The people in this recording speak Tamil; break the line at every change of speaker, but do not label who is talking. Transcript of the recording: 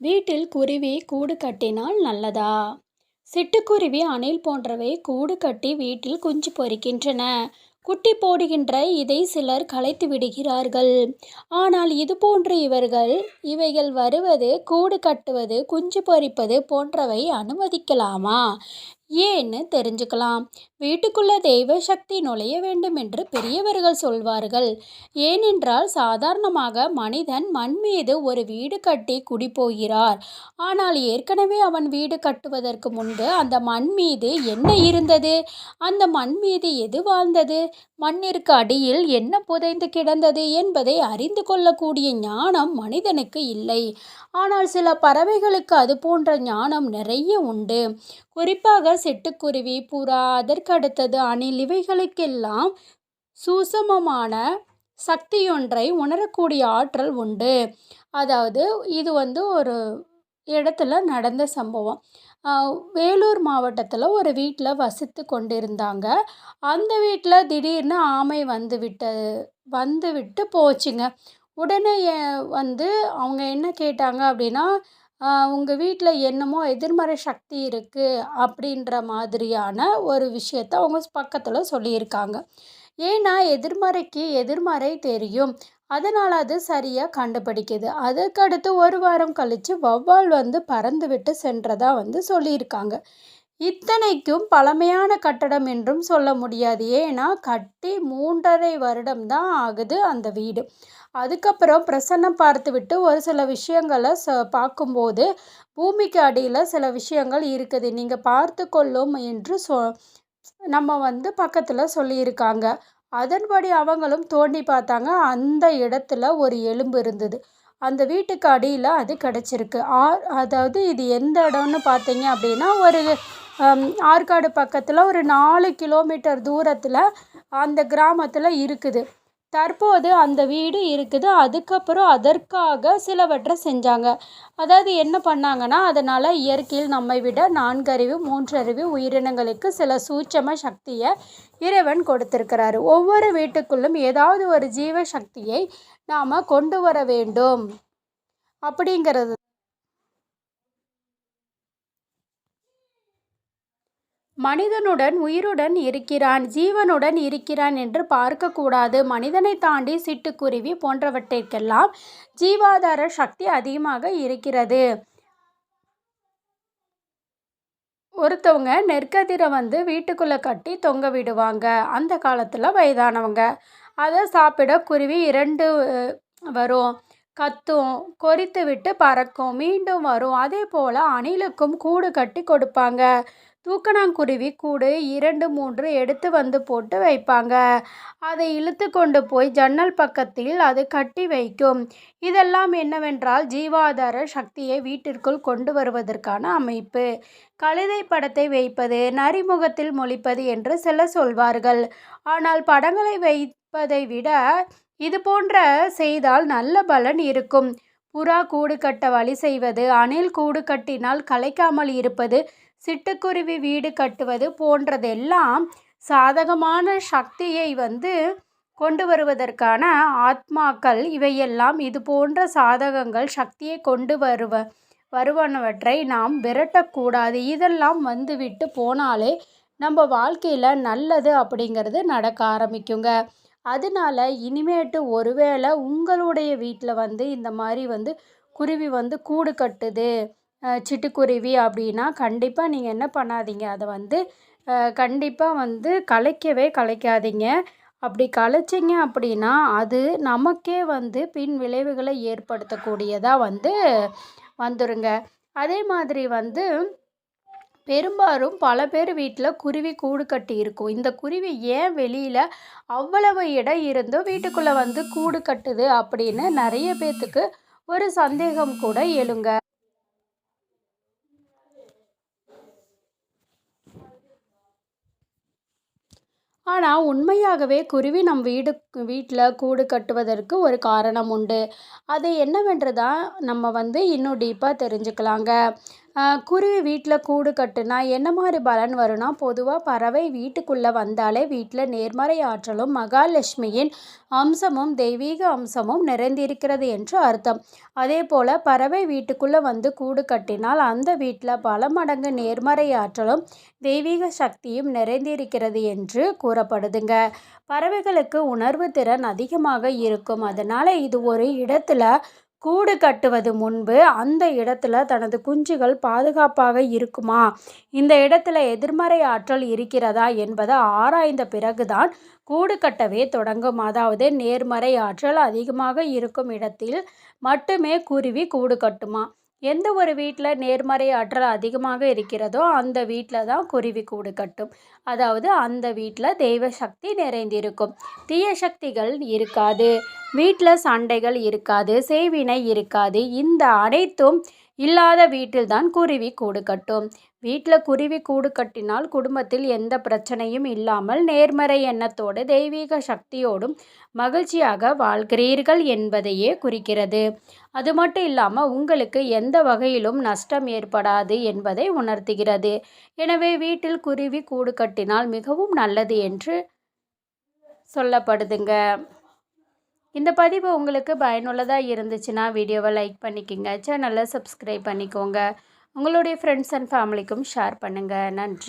வீட்டில் குருவி கூடு கட்டினால் நல்லதா? சிட்டுக்குருவி அணில் போன்றவை கூடு கட்டி வீட்டில் குஞ்சு பொரிக்கின்றன குட்டி போடுகின்ற இதை சிலர் கலைத்து விடுகிறார்கள். ஆனால் இது போன்று இவர்கள் இவைகள் வருவது கூடு கட்டுவது குஞ்சு பொறிப்பது போன்றவை அனுமதிக்கலாமா? ஏன்னு தெரிஞ்சுக்கலாம். வீட்டுக்குள்ள தெய்வ சக்தி நுழைய வேண்டும் என்று பெரியவர்கள் சொல்வார்கள். ஏனென்றால் சாதாரணமாக மனிதன் மண் மீது ஒரு வீடு கட்டி குடிபோகிறார். ஆனால் ஏற்கனவே அவன் வீடு கட்டுவதற்கு முன்பு அந்த மண் மீது என்ன இருந்தது? அந்த மண் மீது எது வாழ்ந்தது? மண்ணிற்கு அடியில் என்ன புதைந்து கிடந்தது என்பதை அறிந்து கொள்ளக்கூடிய ஞானம் மனிதனுக்கு இல்லை. ஆனால் சில பறவைகளுக்கு அது போன்ற ஞானம் நிறைய உண்டு. குறிப்பாக சிட்டுக்குருவி புறா அதற்கு அடுத்தது அணில் இவைகளுக்கெல்லாம் சூசமமான சக்தியொன்றை உணரக்கூடிய ஆற்றல் உண்டு. அதாவது இது வந்து ஒரு இடத்துல நடந்த சம்பவம். வேலூர் மாவட்டத்தில் ஒரு வீட்டில் வசித்து கொண்டிருந்தாங்க. அந்த வீட்டில் திடீர்னு ஆமை வந்து விட்ட வந்து விட்டு போச்சுங்க. உடனே வந்து அவங்க என்ன கேட்டாங்க அப்படின்னா உங்கள் வீட்டில் என்னமோ எதிர்மறை சக்தி இருக்குது அப்படின்ற மாதிரியான ஒரு விஷயத்த அவங்க பக்கத்தில் சொல்லியிருக்காங்க. ஏன்னா எதிர்மறைக்கு எதிர்மறை தெரியும். அதனால் அது சரியாக கண்டுபிடிக்குது. அதுக்கடுத்து ஒரு வாரம் கழித்து வௌவால் வந்து பறந்து விட்டு சென்றதாக வந்து சொல்லியிருக்காங்க. இத்தனைக்கும் பழமையான கட்டடம் என்றும் சொல்ல முடியாது. ஏன்னா கட்டி மூன்றரை வருடம் தான் ஆகுது அந்த வீடு. அதுக்கப்புறம் பிரசன்னம் பார்த்துவிட்டு ஒரு சில விஷயங்களை ச பார்க்கும்போது பூமிக்கு அடியில் சில விஷயங்கள் இருக்குது. நீங்கள் பார்த்து கொள்ளும் என்று சொ நம்ம வந்து பக்கத்தில் சொல்லியிருக்காங்க. அதன்படி அவங்களும் தோண்டி பார்த்தாங்க. அந்த இடத்துல ஒரு எலும்பு இருந்தது. அந்த வீட்டுக்கு அடியில் அது கிடச்சிருக்கு. ஆர் அதாவது இது எந்த இடம்னு பார்த்தீங்க அப்படின்னா ஒரு ஆற்காடு பக்கத்தில் ஒரு நாலு கிலோமீட்டர் தூரத்தில் அந்த கிராமத்தில் இருக்குது. தற்போது அந்த வீடு இருக்குது. அதுக்கப்புறம் அதற்காக சிலவற்றை செஞ்சாங்க. அதாவது என்ன பண்ணாங்கன்னா அதனால் இயற்கையில் நம்மை விட நான்கறிவு மூன்றறிவு உயிரினங்களுக்கு சில சூட்சம சக்தியை இறைவன் கொடுத்திருக்கிறாரு. ஒவ்வொரு வீட்டுக்குள்ளும் ஏதாவது ஒரு ஜீவ சக்தியை நாம் கொண்டு வர வேண்டும். அப்படிங்கிறது மனிதனுடன் உயிருடன் இருக்கிறான் ஜீவனுடன் இருக்கிறான் என்று பார்க்கக்கூடாது. மனிதனை தாண்டி சிட்டுக்குருவி போன்றவற்றிற்கெல்லாம் ஜீவாதார சக்தி அதிகமாக இருக்கிறது. ஒருத்தவங்க நெற்கதிரை வந்து வீட்டுக்குள்ளே கட்டி தொங்க விடுவாங்க. அந்த காலத்தில் வயதானவங்க. அதை சாப்பிட குருவி இரண்டு வரும். கத்தும் கொறித்து விட்டு பறக்கும். மீண்டும் வரும். அதே போல் அணிலுக்கும் கூடு கட்டி கொடுப்பாங்க. தூக்கணாங்குருவி கூடு இரண்டு மூன்று எடுத்து வந்து போட்டு வைப்பாங்க. அதை இழுத்து கொண்டு போய் ஜன்னல் பக்கத்தில் அது கட்டி வைக்கும். இதெல்லாம் என்னவென்றால் ஜீவாதார சக்தியை வீட்டிற்குள் கொண்டு வருவதற்கான அமைப்பு. கழுதை படத்தை வைப்பது நரிமுகத்தில் மொழிப்பது என்று சில சொல்வார்கள். ஆனால் படங்களை வைப்பதை விட இது போன்ற செய்தால் நல்ல பலன் இருக்கும். புறா கூடு கட்ட வழி செய்வது அணில் கூடு கட்டினால் கலைக்காமல் இருப்பது சிட்டுக்குருவி வீடு கட்டுவது போன்றதெல்லாம் சாதகமான சக்தியை வந்து கொண்டு வருவதற்கான ஆத்மாக்கள் இவையெல்லாம் இது போன்ற சாதகங்கள் சக்தியை கொண்டு வருவ வருவனவற்றை நாம் விரட்டக்கூடாது. இதெல்லாம் வந்துவிட்டு போனாலே நம்ம வாழ்க்கையில் நல்லது அப்படிங்கிறது நடக்க ஆரம்பிக்குங்க. அதனால இனிமேட்டு ஒருவேளை உங்களுடைய வீட்டில் வந்து இந்த மாதிரி வந்து குருவி வந்து கூடு கட்டுது சிட்டுக்குருவி அப்படின்னா கண்டிப்பாக நீங்கள் என்ன பண்ணாதீங்க. அதை வந்து கண்டிப்பாக வந்து கலைக்கவே கலைக்காதீங்க. அப்படி கலைச்சிங்க அப்படின்னா அது நமக்கே வந்து பின் விளைவுகளை ஏற்படுத்தக்கூடியதாக வந்து வந்துருங்க. அதே மாதிரி வந்து பெரும்பாலும் பல பேர் வீட்டில் குருவி கூடு கட்டி இருக்கும். இந்த குருவி ஏன் வெளியில் அவ்வளவு இடம் இருந்தும் வீட்டுக்குள்ளே வந்து கூடு கட்டுது அப்படின்னு நிறைய பேர்த்துக்கு ஒரு சந்தேகம் கூட எழுங்க. ஆனால் உண்மையாகவே குருவி நம் வீடு வீட்டில் கூடு கட்டுவதற்கு ஒரு காரணம் உண்டு. அது என்னவென்று தான் நம்ம வந்து இன்னும் டீப்பாக தெரிஞ்சுக்கலாங்க. குருவி வீட்டில் கூடு கட்டுனா என்ன மாதிரி பலன் வரும்னா பொதுவாக பறவை வீட்டுக்குள்ளே வந்தாலே வீட்டில் நேர்மறை ஆற்றலும் மகாலட்சுமியின் அம்சமும் தெய்வீக அம்சமும் நிறைந்திருக்கிறது என்று அர்த்தம். அதே போல் பறவை வீட்டுக்குள்ளே வந்து கூடு கட்டினால் அந்த வீட்டில் பல மடங்கு நேர்மறை ஆற்றலும் தெய்வீக சக்தியும் நிறைந்திருக்கிறது என்று கூறப்படுதுங்க. பறவைகளுக்கு உணர்வு திறன் அதிகமாக இருக்கும். அதனால் இது ஒரு இடத்துல கூடு கட்டுவது முன்பு அந்த இடத்துல தனது குஞ்சுகள் பாதுகாப்பாக இருக்குமா? இந்த இடத்துல எதிர்மறை ஆற்றல் இருக்கிறதா என்பதை ஆராய்ந்த பிறகுதான் கூடு கட்டவே தொடங்கும். அதாவது நேர்மறை ஆற்றல் அதிகமாக இருக்கும் இடத்தில் மட்டுமே குருவி கூடு கட்டுமா? எந்த ஒரு வீட்டில் நேர்மறை ஆற்றல் அதிகமாக இருக்கிறதோ அந்த வீட்டில் தான் குருவி கூடு கட்டும். அதாவது அந்த வீட்டில் தெய்வ சக்தி நிறைந்திருக்கும். தீய சக்திகள் இருக்காது. வீட்டில் சண்டைகள் இருக்காது. செய்வினை இருக்காது. இந்த அனைத்தும் இல்லாத வீட்டில்தான் குருவி கூடு கட்டும். வீட்டில் குருவி கூடு கட்டினால் குடும்பத்தில் எந்த பிரச்சனையும் இல்லாமல் நேர்மறை எண்ணத்தோடு தெய்வீக சக்தியோடும் மகிழ்ச்சியாக வாழ்கிறீர்கள் என்பதையே குறிக்கிறது. அது மட்டும் இல்லாமல் உங்களுக்கு எந்த வகையிலும் நஷ்டம் ஏற்படாது என்பதை உணர்த்துகிறது. எனவே வீட்டில் குருவி கூடு கட்டினால் மிகவும் நல்லது என்று சொல்லப்படுதுங்க. இந்த பதிவு உங்களுக்கு பயனுள்ளதாக இருந்துச்சுன்னா வீடியோவை லைக் பண்ணிக்கோங்க. சேனலை சப்ஸ்கிரைப் பண்ணிக்கோங்க. உங்களுடைய ஃப்ரெண்ட்ஸ் அண்ட் ஃபேமிலிக்கும் ஷேர் பண்ணுங்கள் நன்றி.